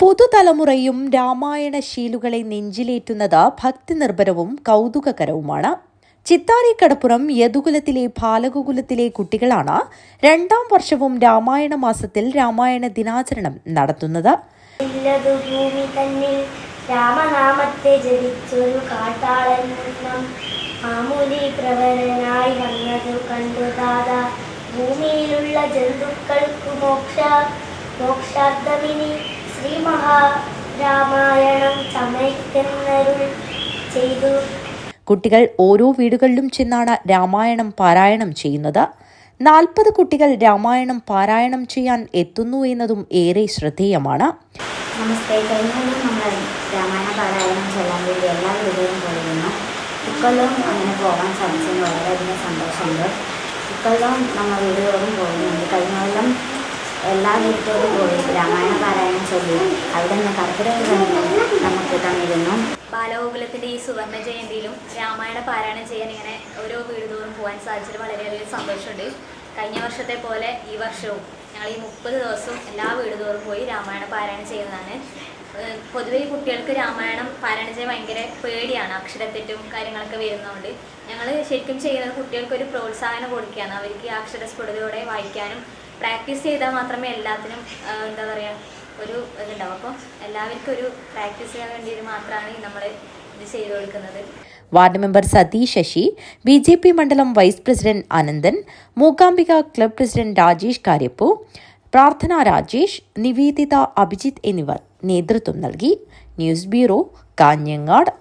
പുതുതലമുറയും രാമായണ ശീലുകളെ നെഞ്ചിലേറ്റുന്നത് ഭക്തി നിർഭരവും കൗതുകകരവുമാണ് ചിത്താരിക്കടപ്പുറം യദുകുലത്തിലെ ബാലകുകുലത്തിലെ കുട്ടികളാണ് രണ്ടാം വർഷവും രാമായണ മാസത്തിൽ രാമായണ ദിനാചരണം നടത്തുന്നത്. രാമനാമത്തെ ഭൂമിയിലുള്ള ജന്തുക്കൾക്ക് മോക്ഷ മോക്ഷാർത്ഥമിനി ശ്രീ മഹാരാമായണം ചമയ്ക്കുന്നരുൾ ചെയ്തു. കുട്ടികൾ ഓരോ വീടുകളിലും ചെന്നാണ് രാമായണം പാരായണം ചെയ്യുന്നത്. നാൽപ്പത് കുട്ടികൾ രാമായണം പാരായണം ചെയ്യാൻ എത്തുന്നു എന്നതും ഏറെ ശ്രദ്ധേയമാണ്. നമസ്തേ കഴിഞ്ഞകൊല്ലം നമ്മൾ രാമായണ പാരായണം ചെല്ലാൻ വേണ്ടി എല്ലാ വീടുകളും പോയിരുന്നു. ഇക്കൊല്ലവും അങ്ങനെ പോകാൻ സാധിച്ചതിന് വളരെയധികം സന്തോഷമുണ്ട്. ഇക്കൊല്ലവും നമ്മൾ വീടുകളും പോകുന്നുണ്ട് കഴിഞ്ഞ കൊല്ലം എല്ലാ വീട്ടിലും പോയി രാമായണ പാരായണം ചൊല്ലി. അവിടെ നിന്ന് കർക്കിടക നമുക്ക് തന്നിരുന്നു. ബാലഗോകുലത്തിന്റെ ഈ സുവർണ ജയന്തിയിലും രാമായണ പാരായണം ചെയ്യാൻ ഇങ്ങനെ ഓരോ വീട് തോറും പോകാൻ സാധിച്ചത് വളരെയധികം സന്തോഷമുണ്ട്. കഴിഞ്ഞ വർഷത്തെ പോലെ ഈ വർഷവും ഞങ്ങൾ ഈ മുപ്പത് ദിവസവും എല്ലാ വീട് തോറും പോയി രാമായണ പാരായണം ചെയ്യുന്നതാണ്. പൊതുവേ പൊതുവെ ഈ കുട്ടികൾക്ക് രാമായണം പാരായണം ചെയ്യാൻ ഭയങ്കര പേടിയാണ്. അക്ഷരത്തെറ്റും കാര്യങ്ങളൊക്കെ വരുന്നതുകൊണ്ട്. ഞങ്ങൾ ശരിക്കും ചെയ്യുന്നത് കുട്ടികൾക്ക് ഒരു പ്രോത്സാഹനം കൊടുക്കുകയാണ്. അവർക്ക് അക്ഷരസ്ഫുടതയോടെ വായിക്കാനും പ്രാക്ടീസ് ചെയ്താൽ മാത്രമേ എല്ലാത്തിനും എന്താ പറയുക ഒരു ഇതുണ്ടാവും. അപ്പോൾ എല്ലാവർക്കും ഒരു പ്രാക്ടീസ് ചെയ്യാൻ വേണ്ടിയിട്ട് മാത്രമാണ് നമ്മൾ ഇത് ചെയ്തു കൊടുക്കുന്നത്. Ward member Satheesh Sasi B J P മണ്ഡലം vice president Ananthan Mookambika club president Rajesh കാര്യപ്പു Prarthana Rajesh Niveditha Abhijith എന്നിവർ നേതൃത്വം നൽകി. News bureau Kanhangad.